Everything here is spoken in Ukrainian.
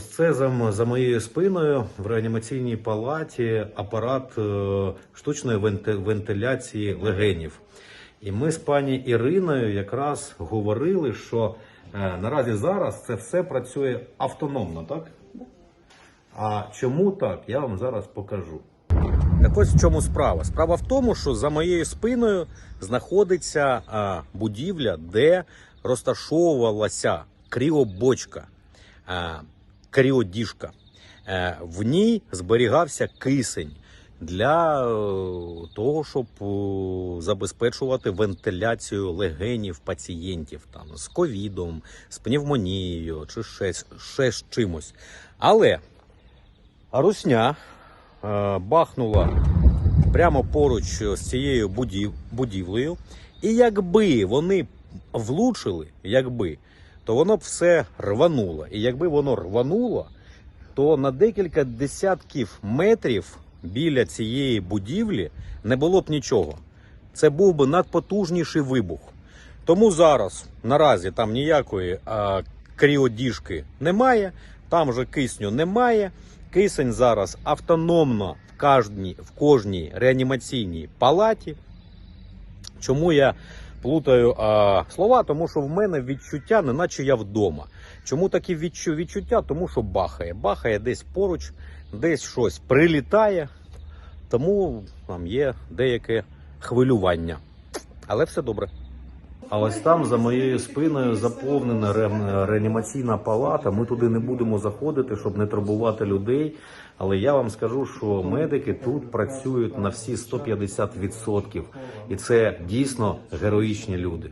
Це за, за моєю спиною в реанімаційній палаті апарат е, штучної венти- вентиляції легенів. І ми з пані Іриною якраз говорили, що е, наразі зараз це все працює автономно, так? А чому так, я вам зараз покажу. Так ось в чому справа. Справа в тому, що за моєю спиною знаходиться а, будівля, де розташовувалася кріобочка, а, кріодіжка. Е, в ній зберігався кисень для е, того, щоб е, забезпечувати вентиляцію легенів пацієнтів там, з ковідом, з пневмонією чи ще, ще з чимось. Але Русня бахнула прямо поруч з цією будів, будівлею. І якби вони влучили, якби, то воно б все рвануло. І якби воно рвануло, то на декілька десятків метрів біля цієї будівлі не було б нічого. Це був би надпотужніший вибух. Тому зараз наразі там ніякої а, кріодіжки немає, там вже кисню немає. Кисень зараз автономно в кожній, в кожній реанімаційній палаті. Чому я плутаю а, слова? Тому що в мене відчуття, неначе я вдома. Чому такі відчу, відчуття? Тому що бахає. Бахає десь поруч, десь щось прилітає, тому там є деяке хвилювання. Але все добре. А ось там за моєю спиною заповнена ре- реанімаційна палата. Ми туди не будемо заходити, щоб не турбувати людей. Але я вам скажу, що медики тут працюють на всі 150%. І це дійсно героїчні люди.